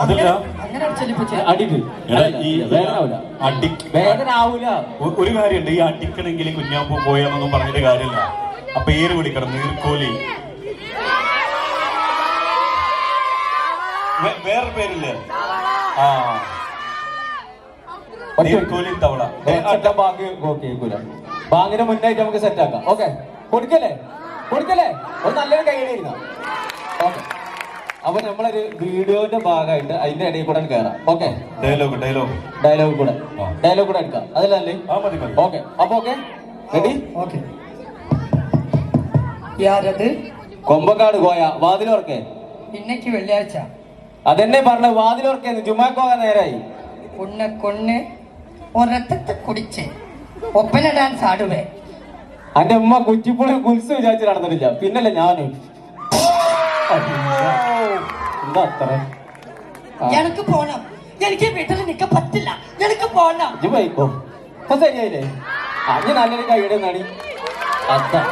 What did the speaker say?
അതല്ല. അങ്ങനെ അടിക്ക്. എടാ, ഈ വേദനാവില്ല ഒരു കാര്യമുണ്ട്. ഈ അടിക്കണമെങ്കിൽ കുഞ്ഞാപ്പൂ പോയാന്നൊന്നും പറഞ്ഞിട്ട് കാര്യമില്ല. ആ പേര് വിളിക്കണം. നീർക്കോലി. വേറെ പേരില്ലേ? ആ. നീർക്കോലി തവള. ബാങ്ക് കേൾക്കൂല ബാങ്കിന് മുന്നായിട്ട് നമുക്ക് സെറ്റ് ആക്കാം. ഓക്കെ കൊടുക്കല്ലേ? കൊടുക്കല്ലേ? ഒരു നല്ലൊരു കൈ അപ്പൊ നമ്മളൊരു വീഡിയോന്റെ ഭാഗമായിട്ട് അതിന്റെ ഇടയിൽ കൂടെ കയറാം ഓക്കെ ഡയലോഗ് ഡയലോഗ് ഡയലോഗ് കൂടെ. ഡയലോഗ് കൂടെ എടുക്കാം. അതിലല്ലേ ഓക്കെ അപ്പൊ ഓക്കെ റെഡി ഓക്കെ കൊമ്പക്കാട് പോയ വാതിലോർക്കേ ഇന്നക്ക് വെള്ളിയാഴ്ച. അതെന്നെ പറഞ്ഞ വാതിലോർക്കേ ജുമാക്കോക നേരായി. ഉന്നെ കൊണ്ണ് ഒരത്തത്തെ കുടിച്ച് ഒപ്പന ഡാൻസ് ആടുവേ. അന്റെ ഉമ്മ കുച്ചിപ്പുളി കുൽസ് വിചാരിച്ച് നടന്നിട്ടില്ല. പിന്നല്ലേ ഞാനും. എന്താ അത്ര എനിക്ക് പോണം. എനിക്ക് വീട്ടിൽ നിൽക്കാൻ പറ്റില്ല. എനിക്ക് പോണം. ഇജ്ജ് പോയിക്കോ. ശരിയായില്ലേ? അഞ്ഞ നല്ലൊരു കൈയുടെ നടി അതാ.